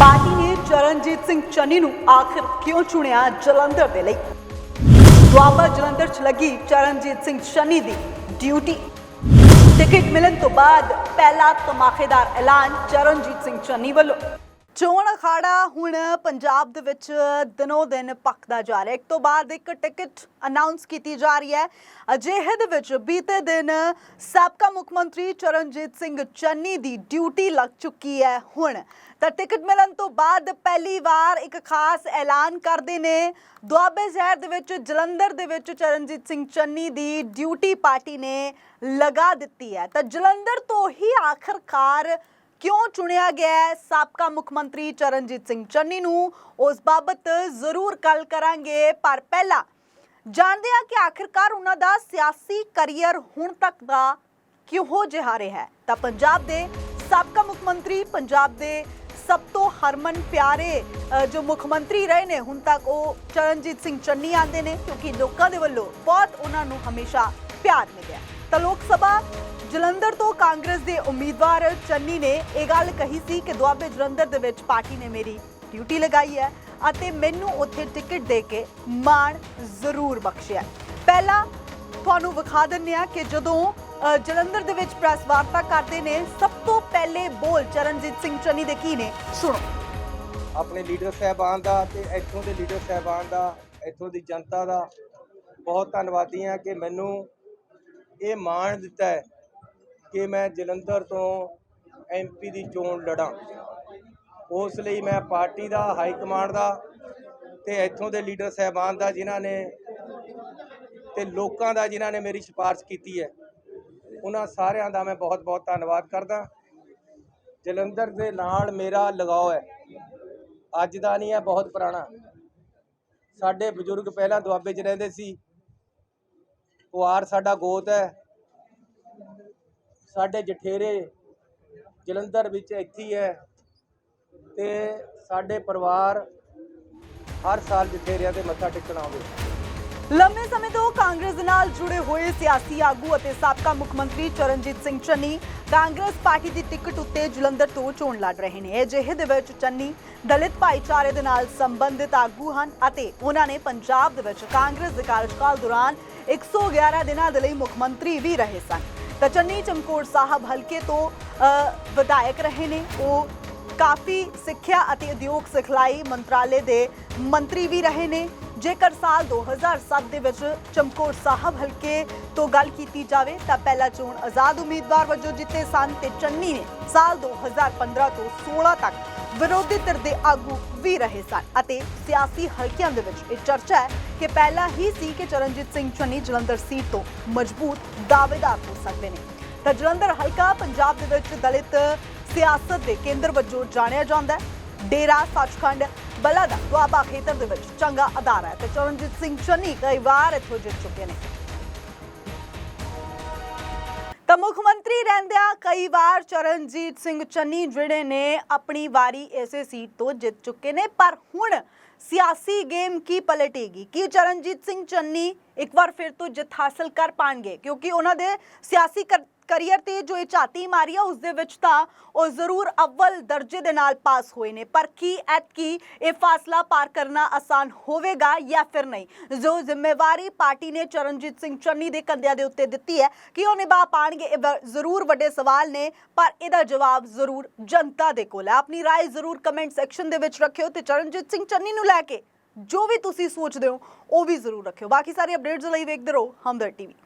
Party ਨੇ ਚਰਨਜੀਤ ਸਿੰਘ ਚੰਨੀ ਨੂੰ ਆਖਿਰ ਕਿਉਂ ਚੁਣਿਆ ਜਲੰਧਰ ਦੇ ਲਈ? ਦੁਆਬਾ ਜਲੰਧਰ 'ਚ ਲੱਗੀ ਚਰਨਜੀਤ ਸਿੰਘ ਚੰਨੀ ਦੀ ਡਿਊਟੀ। ਟਿਕਟ ਮਿਲਣ ਤੋਂ ਬਾਅਦ ਪਹਿਲਾ ਧਮਾਕੇਦਾਰ ਐਲਾਨ ਚਰਨਜੀਤ ਸਿੰਘ ਚੰਨੀ ਵੱਲੋਂ। ਚੋਣ ਅਖਾੜਾ ਹੁਣ ਪੰਜਾਬ ਦੇ ਵਿੱਚ ਦਿਨੋ ਦਿਨ ਪੱਕਦਾ ਜਾ ਰਿਹਾ ਇੱਕ ਤੋਂ ਬਾਅਦ ਇੱਕ ਟਿਕਟ ਅਨਾਉਂਸ ਕੀਤੀ ਜਾ ਰਹੀ ਹੈ। ਅਜਿਹੇ ਦੇ ਵਿੱਚ ਬੀਤੇ ਦਿਨ ਸਾਬਕਾ ਮੁੱਖ ਮੰਤਰੀ ਚਰਨਜੀਤ ਸਿੰਘ ਚੰਨੀ ਦੀ ਡਿਊਟੀ ਲੱਗ ਚੁੱਕੀ ਹੈ ਹੁਣ। ਤਾਂ ਟਿਕਟ ਮਿਲਣ ਤੋਂ ਬਾਅਦ ਪਹਿਲੀ ਵਾਰ ਇੱਕ ਖਾਸ ਐਲਾਨ ਕਰਦੇ ਨੇ। ਦੁਆਬੇ ਸ਼ਹਿਰ ਦੇ ਵਿੱਚ, ਜਲੰਧਰ ਦੇ ਵਿੱਚ ਚਰਨਜੀਤ ਸਿੰਘ ਚੰਨੀ ਦੀ ਡਿਊਟੀ ਪਾਰਟੀ ਨੇ ਲਗਾ ਦਿੱਤੀ ਹੈ। ਤਾਂ ਜਲੰਧਰ ਤੋਂ ਹੀ ਆਖਰਕਾਰ ਕਿਉਂ ਚੁਣਿਆ ਗਿਆ ਹੈ? ਸਾਬਕਾ ਮੁੱਖ ਮੰਤਰੀ ਚਰਨਜੀਤ ਸਿੰਘ ਚੰਨੀ ਨੂੰ ਉਸ ਬਾਬਤ ਜ਼ਰੂਰ ਗੱਲ ਕਰਾਂਗੇ। ਪਰ ਪਹਿਲਾਂ ਜਾਣਦੇ ਹਾਂ ਕਿ ਆਖਿਰਕਾਰ ਉਹਨਾਂ ਦਾ ਸਿਆਸੀ ਕੈਰੀਅਰ ਹੁਣ ਤੱਕ ਦਾ ਕਿਹੋ ਜਿਹਾ ਰਿਹਾ ਹੈ। ਤਾਂ ਪੰਜਾਬ ਦੇ ਸਾਬਕਾ ਮੁੱਖ ਮੰਤਰੀ, ਪੰਜਾਬ ਦੇ ਸਭ ਤੋਂ ਹਰਮਨ ਪਿਆਰੇ ਜੋ ਮੁੱਖ ਮੰਤਰੀ ਰਹੇ ਨੇ, ਹੁਣ ਤੱਕ ਉਹ ਚਰਨਜੀਤ ਸਿੰਘ ਚੰਨੀ ਆਂਦੇ ਨੇ, ਕਿਉਂਕਿ ਲੋਕਾਂ ਦੇ ਵੱਲੋਂ ਬਹੁਤ ਉਹਨਾਂ ਨੂੰ ਹਮੇਸ਼ਾ ਪਿਆਰ ਮਿਲਿਆ। ਤਾਂ ਲੋਕ ਸਭਾ ਜਲੰਧਰ ਤੋਂ ਕਾਂਗਰਸ ਦੇ ਉਮੀਦਵਾਰ ਚੰਨੀ ਨੇ ਇਹ ਗੱਲ ਕਹੀ ਸੀ ਕਿ ਦੁਆਬੇ ਜਲੰਧਰ ਦੇ ਵਿੱਚ ਪਾਰਟੀ ਨੇ ਮੇਰੀ ਡਿਊਟੀ ਲਗਾਈ ਹੈ ਅਤੇ ਮੈਨੂੰ ਉੱਥੇ ਟਿਕਟ ਦੇ ਕੇ ਮਾਣ ਜ਼ਰੂਰ ਬਖਸ਼ਿਆ ਪਹਿਲਾਂ ਤੁਹਾਨੂੰ ਵਿਖਾ ਦਿੰਨੇ ਆ ਕਿ ਜਦੋਂ ਜਲੰਧਰ ਦੇ ਵਿੱਚ ਪ੍ਰੈਸ ਵਾਰਤਾ ਕਰਦੇ ਨੇ, ਸਭ ਤੋਂ ਪਹਿਲੇ ਬੋਲ ਚਰਨਜੀਤ ਸਿੰਘ ਚੰਨੀ ਦੇ ਕੀ ਨੇ? ਸੁਣੋ। ਆਪਣੇ ਲੀਡਰ ਸਾਹਿਬਾਨ ਦਾ ਤੇ ਇੱਥੋਂ ਦੇ ਲੀਡਰ ਸਾਹਿਬਾਨ ਦਾ, ਇੱਥੋਂ ਦੀ ਜਨਤਾ ਦਾ ਬਹੁਤ ਧੰਨਵਾਦੀ ਹਾਂ ਕਿ ਮੈਨੂੰ ਇਹ ਮਾਣ ਦਿੱਤਾ ਹੈ ਕਿ ਮੈਂ ਜਲੰਧਰ ਤੋਂ ਐਮਪੀ ਦੀ ਚੋਣ ਲੜਾਂ। ਉਸ ਲਈ ਮੈਂ ਪਾਰਟੀ ਦਾ, ਹਾਈ ਕਮਾਂਡ ਦਾ ਤੇ ਇੱਥੋਂ ਦੇ ਲੀਡਰ ਸਾਹਿਬਾਨ ਦਾ ਜਿਨ੍ਹਾਂ ਨੇ ਤੇ ਲੋਕਾਂ ਦਾ ਜਿਨ੍ਹਾਂ ਨੇ ਮੇਰੀ ਸਿਫਾਰਿਸ਼ ਕੀਤੀ ਹੈ, ਉਹਨਾਂ ਸਾਰਿਆਂ ਦਾ ਮੈਂ ਬਹੁਤ ਬਹੁਤ ਧੰਨਵਾਦ ਕਰਦਾ। ਜਲੰਧਰ ਦੇ ਨਾਲ ਮੇਰਾ ਲਗਾਓ ਹੈ। ਅੱਜ ਦਾ ਨਹੀਂ ਹੈ, ਬਹੁਤ ਪੁਰਾਣਾ। ਸਾਡੇ ਬਜ਼ੁਰਗ ਪਹਿਲਾਂ ਦੁਆਬੇ 'ਚ ਰਹਿੰਦੇ ਸੀ। ਕੁਆਰ ਸਾਡਾ ਗੋਤ ਹੈ। ਸਾਡੇ ਜਠੇਰੇ ਜਲੰਧਰ ਵਿੱਚ ਇੱਥੇ ਹੈ ਤੇ ਸਾਡੇ ਪਰਿਵਾਰ ਹਰ ਸਾਲ ਜਠੇਰਿਆਂ ਦੇ ਮੱਥਾ ਟੇਕਣ ਆਉਂਦੇ ਲੰਮੇ ਸਮੇਂ ਤੋਂ ਕਾਂਗਰਸ ਨਾਲ ਜੁੜੇ ਹੋਏ ਸਿਆਸੀ ਆਗੂ ਅਤੇ ਸਾਬਕਾ ਮੁੱਖ ਮੰਤਰੀ ਚਰਨਜੀਤ ਸਿੰਘ ਚੰਨੀ ਕਾਂਗਰਸ ਪਾਰਟੀ ਦੀ ਟਿਕਟ ਉੱਤੇ ਜਲੰਧਰ ਤੋਂ ਚੋਣ ਲੜ ਰਹੇ ਨੇ। ਅਜਿਹੇ ਦੇ ਵਿੱਚ ਚੰਨੀ ਦਲਿਤ ਭਾਈਚਾਰੇ ਦੇ ਨਾਲ ਸੰਬੰਧਿਤ ਆਗੂ ਹਨ ਅਤੇ ਉਹਨਾਂ ਨੇ ਪੰਜਾਬ ਦੇ ਵਿੱਚ ਕਾਂਗਰਸ ਦੇ ਕਾਰਜਕਾਲ ਦੌਰਾਨ 111 ਦਿਨਾਂ ਦੇ ਲਈ ਮੁੱਖ ਮੰਤਰੀ ਵੀ ਰਹੇ ਸਨ। ਤਾਂ ਚੰਨੀ ਚਮਕੌਰ ਸਾਹਿਬ ਹਲਕੇ ਤੋਂ ਵਿਧਾਇਕ ਰਹੇ ਨੇ। ਉਹ ਕਾਫੀ ਸਿੱਖਿਆ ਅਤੇ ਉਦਯੋਗ ਸਿਖਲਾਈ ਮੰਤਰਾਲੇ ਦੇ ਮੰਤਰੀ ਵੀ ਰਹੇ ਨੇ। ਜੇਕਰ ਸਾਲ 2007 ਦੇ ਵਿੱਚ ਚਮਕੌਰ ਸਾਹਿਬ ਹਲਕੇ ਤੋਂ ਗੱਲ ਕੀਤੀ ਜਾਵੇ, ਤਾਂ ਪਹਿਲਾ ਚੋਣ ਆਜ਼ਾਦ ਉਮੀਦਵਾਰ ਵਜੋਂ ਜਿੱਤੇ ਸਨ ਤੇ ਚੰਨੀ ਨੇ ਸਾਲ 2015 ਤੋਂ 16 ਤੱਕ ਵਿਰੋਧੀ ਧਿਰ ਦੇ ਆਗੂ ਵੀ ਰਹੇ ਸਨ। ਅਤੇ ਸਿਆਸੀ ਹਲਕਿਆਂ ਦੇ ਵਿੱਚ ਇਹ ਚਰਚਾ ਹੈ ਕਿ ਪਹਿਲਾਂ ਹੀ ਸੀ ਕਿ ਚਰਨਜੀਤ ਸਿੰਘ ਚੰਨੀ ਜਲੰਧਰ ਸੀਟ ਤੋਂ ਮਜ਼ਬੂਤ ਦਾਅਵੇਦਾਰ ਹੋ ਸਕਦੇ ਨੇ। ਤਾਂ ਜਲੰਧਰ ਹਲਕਾ ਪੰਜਾਬ ਦੇ ਵਿੱਚ ਦਲਿਤ ਸਿਆਸਤ ਦੇ ਕੇਂਦਰ ਵਜੋਂ ਜਾਣਿਆ ਜਾਂਦਾ ਹੈ। ਡੇਰਾ, ਸੱਚਖੰਡ ਬਲਾ ਦਾ ਦੁਆਬਾ ਖੇਤਰ ਦੇ ਵਿੱਚ ਚੰਗਾ ਅਦਾਰਾ ਹੈ। ਤੇ ਚਰਨਜੀਤ ਸਿੰਘ ਚੰਨੀ ਕਈ ਵਾਰ ਇੱਥੋਂ ਜਿੱਤ ਚੁੱਕੇ ਨੇ। ਤਾਂ ਮੁੱਖ ਮੰਤਰੀ ਰਹਿੰਦਿਆਂ ਕਈ ਵਾਰ ਚਰਨਜੀਤ ਸਿੰਘ ਚੰਨੀ ਜਿਹੜੇ ਨੇ ਆਪਣੀ ਵਾਰੀ ਇਸੇ ਸੀਟ ਤੋਂ ਜਿੱਤ ਚੁੱਕੇ ਨੇ, ਪਰ ਹੁਣ ਸਿਆਸੀ ਗੇਮ ਕੀ ਪਲਟੇਗੀ? ਕੀ ਚਰਨਜੀਤ ਸਿੰਘ ਚੰਨੀ ਇੱਕ ਵਾਰ ਫਿਰ ਤੋਂ ਜਿੱਤ ਹਾਸਲ ਕਰ ਪਾਣਗੇ? ਕਿਉਂਕਿ ਉਹਨਾਂ ਦੇ ਸਿਆਸੀ ਕਰ- ਕਰੀਅਰ ਤੇ ਜੋ ਇਹ ਝਾਤੀ ਮਾਰੀ ਆ ਉਸ ਦੇ ਵਿੱਚ ਤਾਂ ਉਹ ਜ਼ਰੂਰ ਅਵਲ ਦਰਜੇ ਦੇ ਨਾਲ ਪਾਸ ਹੋਏ ਨੇ ਪਰ ਕੀ ਐਤਕੀ ਇਹ ਫਾਸਲਾ ਪਾਰ ਕਰਨਾ ਆਸਾਨ ਹੋਵੇਗਾ ਜਾਂ ਫਿਰ ਨਹੀਂ ਜੋ ਜ਼ਿੰਮੇਵਾਰੀ ਪਾਰਟੀ ਨੇ ਚਰਨਜੀਤ ਸਿੰਘ ਚੰਨੀ ਦੇ ਕੰਧਿਆਂ ਦੇ ਉੱਤੇ ਦਿੱਤੀ ਹੈ ਕਿ ਉਹ ਨਿਭਾ ਪਾਣਗੇ ਇਹ ਵ- ਜ਼ਰੂਰ ਵੱਡੇ ਸਵਾਲ ਨੇ ਪਰ ਇਹਦਾ ਜਵਾਬ ਜ਼ਰੂਰ ਜਨਤਾ ਦੇ ਕੋਲ ਹੈ ਆਪਣੀ رائے ਜ਼ਰੂਰ ਕਮੈਂਟ ਸੈਕਸ਼ਨ ਦੇ ਵਿੱਚ ਰੱਖਿਓ ਤੇ ਚਰਨਜੀਤ ਸਿੰਘ ਚੰਨੀ ਨੂੰ ਲੈ ਕੇ ਜੋ ਵੀ ਤੁਸੀਂ ਸੋਚਦੇ ਹੋ ਉਹ ਵੀ ਜ਼ਰੂਰ ਰੱਖਿਓ ਬਾਕੀ ਸਾਰੀ ਅਪਡੇਟਸ ਲਈ ਵੇਖਦੇ ਰਹੋ ਹਮਦਰ ਟੀਵੀ